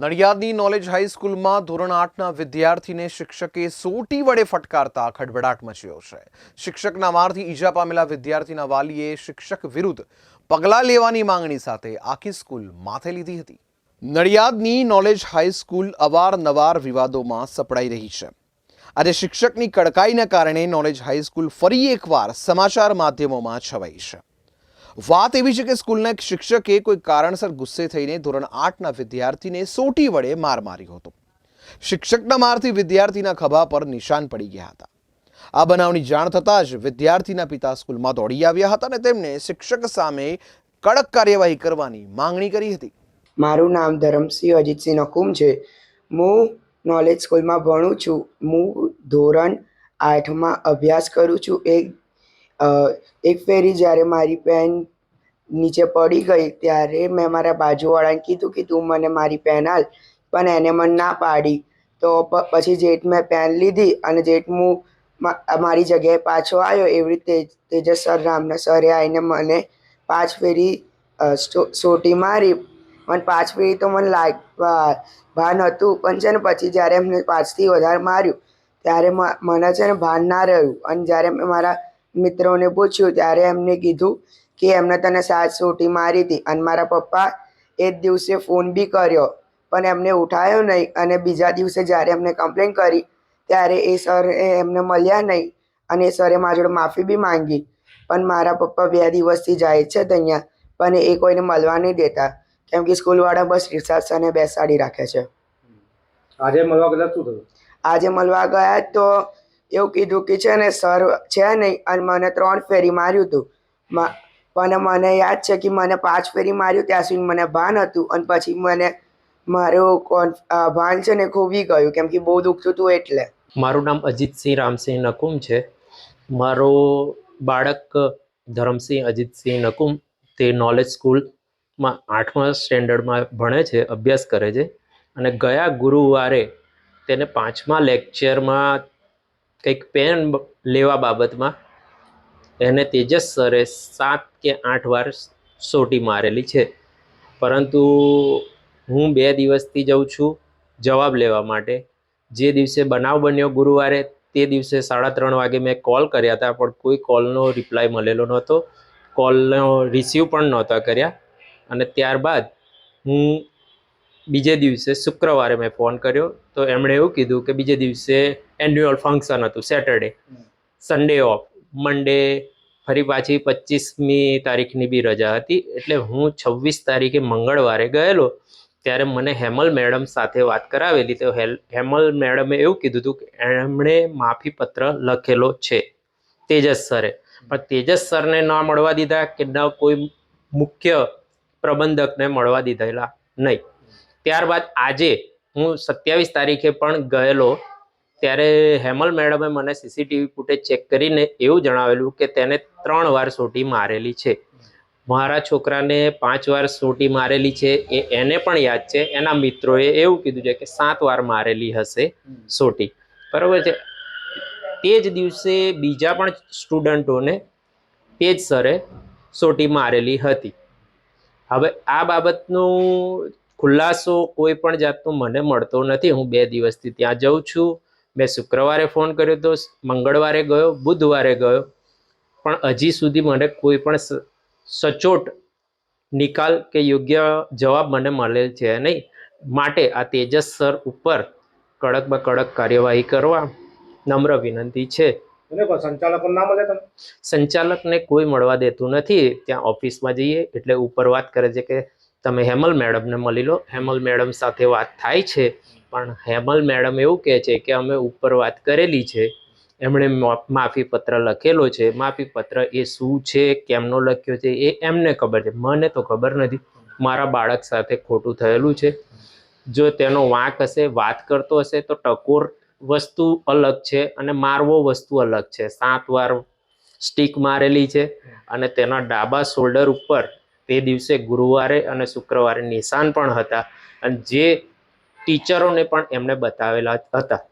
નડિયાદની knowledge હાઈસ્કૂલમાં ધોરણ આઠના વિદ્યાર્થીને શિક્ષકે સોટી વડે ફટકારતા ખડભડાટ મચ્યો છે. શિક્ષકના મારથી ઈજા પામેલા વિદ્યાર્થીના વાલીએ શિક્ષક વિરુદ્ધ પગલાં લેવાની માંગણી સાથે આખી સ્કૂલ માથે લીધી હતી. નડિયાદની નોલેજ હાઈસ્કૂલ અવારનવાર વિવાદોમાં સપડાઈ રહી છે. આજે શિક્ષકની કડકાઈના કારણે નોલેજ હાઈસ્કૂલ ફરી એકવાર સમાચાર માધ્યમોમાં છવાઈ છે. વાત એવી છે કે સ્કૂલના એક શિક્ષકે કોઈ કારણસર ગુસ્સે થઈને ધોરણ આઠના વિદ્યાર્થીને સોટી વડે માર માર્યો હતો. શિક્ષકના મારથી વિદ્યાર્થીના ખભા પર નિશાન પડી ગયા હતા. આ બનાવની જાણ થતાં જ વિદ્યાર્થીના પિતા સ્કૂલમાં દોડી આવ્યા હતા અને તેમણે શિક્ષક સામે કડક કાર્યવાહી કરવાની માંગણી કરી હતી. મારું નામ ધરમસિંહ અજીતસિંહ નકુમ છે. હું નોલેજ સ્કૂલમાં ભણું છું. હું ધોરણ આઠમાં અભ્યાસ કરું છું. એક એક ફેરી જ્યારે મારી પેન નીચે પડી ગઈ ત્યારે મેં મારા બાજુવાળાને કીધું કે તું મને મારી પેન હાલ પણ એને મને ના પાડી. તો પછી જેઠ મેં પેન લીધી અને જેઠ હું મારી જગ્યાએ પાછો આવ્યો, એવી રીતે તેજસ સર રામના સરે આવીને મને પાંચ ફેરી સોટી મારી. પણ પાંચ ફેરી તો મને લાગ, ભા- ભાન હતું, પણ છે ને પછી જ્યારે એમને પાંચથી વધારે માર્યું, ત્યારે મને છે ને ભાન ના રહ્યું. અને જ્યારે મેં મારા મિત્રોને પૂછ્યું ત્યારે એમને કીધું કે એમને તને સાત સોટી મારી હતી અને મારા પપ્પા એ જ દિવસે ફોન બી કર્યો પણ એમને ઉઠાયો નહીં અને બીજા દિવસે જ્યારે એમને કમ્પ્લેન કરી ત્યારે એ સર એમને મળ્યા નહીં અને એ સરે મારા જોડે માફી બી માંગી પણ મારા પપ્પા બે દિવસથી જાય છે ત્યાં પણ એ કોઈને મળવા નહીં દેતા કેમ કે સ્કૂલવાળા બસ રિસેપ્શને બેસાડી રાખે છે. આજે મળવા ગયા શું થયું? આજે મળવા ગયા તો એવું કીધું કે છે ને, સર છે નહીં અને મને ત્રણ ફેરી માર્યું હતું પણ મને યાદ છે કે મને પાંચ ફેરી માર્યું ત્યાં સુધી મને ભાન હતું, અને પછી મને મારું કોન ભાન છે ને ખૂબી ગયું, કેમ કે બહુ દુખતું હતું એટલે. મારું નામ અજીતસિંહ રામસિંહ નકુમ છે. મારો બાળક ધરમસિંહ અજીતસિંહ નકુમ તે નોલેજ સ્કૂલમાં આઠમા સ્ટેન્ડર્ડમાં ભણે છે, અભ્યાસ કરે છે. અને ગયા ગુરુવારે તેને પાંચમા લેક્ચરમાં કંઈક પેન લેવા બાબતમાં એને તેજસ સરે સાત કે આઠ વાર સોટી મારેલી છે. પરંતુ હું બે દિવસથી જઉં છું જવાબ લેવા માટે. જે દિવસે બનાવ બન્યો ગુરુવારે તે દિવસે સાડા ત્રણ વાગે મેં કોલ કર્યા હતા, પણ કોઈ કોલનો રિપ્લાય મળેલો નહોતો. કોલનો રિસીવ પણ નહોતા કર્યા. અને ત્યારબાદ હું બીજે દિવસે શુક્રવારે મેં ફોન કર્યો. તો એમણે એવું કીધું કે બીજે દિવસે એન્યુઅલ ફંક્શન હતું સેટરડે સન્ડે ઓફ મંડે ફરી પાછી પચીસમી તારીખની બી રજા હતી. એટલે હું છવ્વીસ તારીખે મંગળવારે ગયેલો ત્યારે મને હેમલ મેડમ સાથે વાત કરાવેલી. તો હેમલ મેડમે એવું કીધું હતું કે એમણે માફી પત્ર લખેલો છે તેજસ સરે. પણ તેજસ સરને ન મળવા દીધા કે ન કોઈ મુખ્ય પ્રબંધકને મળવા દીધેલા નહીં. ત્યારબાદ આજે હું સત્યાવીસ તારીખે પણ ગયેલો, ત્યારે હેમલ મેડમે મને સીસીટીવી ફૂટેજ ચેક કરીને એવું જણાવેલું કે તેને ત્રણ વાર સોટી મારેલી છે. મારા છોકરાને પાંચ વાર સોટી મારેલી છે. એ એને પણ યાદ છે. એના મિત્રોએ એવું કીધું છે કે સાત વાર મારેલી હશે સોટી. બરાબર છે? તે જ દિવસે બીજા પણ સ્ટુડન્ટોને તે જ સરે સોટી મારેલી હતી. હવે આ બાબતનું ખુલાસો કોઈ પણ જાતનો મને મળતો નથી. હું બે દિવસથી ત્યાં જઉં છું. મેં શુક્રવારે ફોન કર્યો તો મંગળવારે ગયો બુધવારે ગયો. પણ હજી સુધી મને કોઈ પણ સચોટ નિકાલ કે યોગ્ય જવાબ મને મળેલ છે નહીં. માટે આ તેજસ સર ઉપર કડકમાં કડક કાર્યવાહી કરવા નમ્ર વિનંતી છે. સંચાલક ના મળે તમે સંચાલકને કોઈ મળવા દેતું નથી. ત્યાં ઓફિસમાં જઈએ એટલે ઉપર વાત કરે છે કે તમે હેમલ મેડમને મળી લો. હેમલ મેડમ સાથે વાત થાય છે, પણ હેમલ મેડમ એવું કહે છે કે અમે ઉપર વાત કરેલી છે. એમણે માફી પત્ર લખેલો છે. માફી પત્ર એ શું છે, કેમનો લખ્યો છે, એ એમને ખબર છે. મને તો ખબર નથી. મારા બાળક સાથે ખોટું થયેલું છે. જો તેનો વાંક હશે, વાત કરતો હશે, તો ટકોર વસ્તુ અલગ છે અને મારવો વસ્તુ અલગ છે. સાત વાર સ્ટીક મારેલી છે અને તેના ડાબા શોલ્ડર ઉપર તે દિવસે ગુરુવારે અને શુક્રવારે નિશાન પણ હતા. અને જે ટીચરોને પણ એમણે બતાવેલા હતા.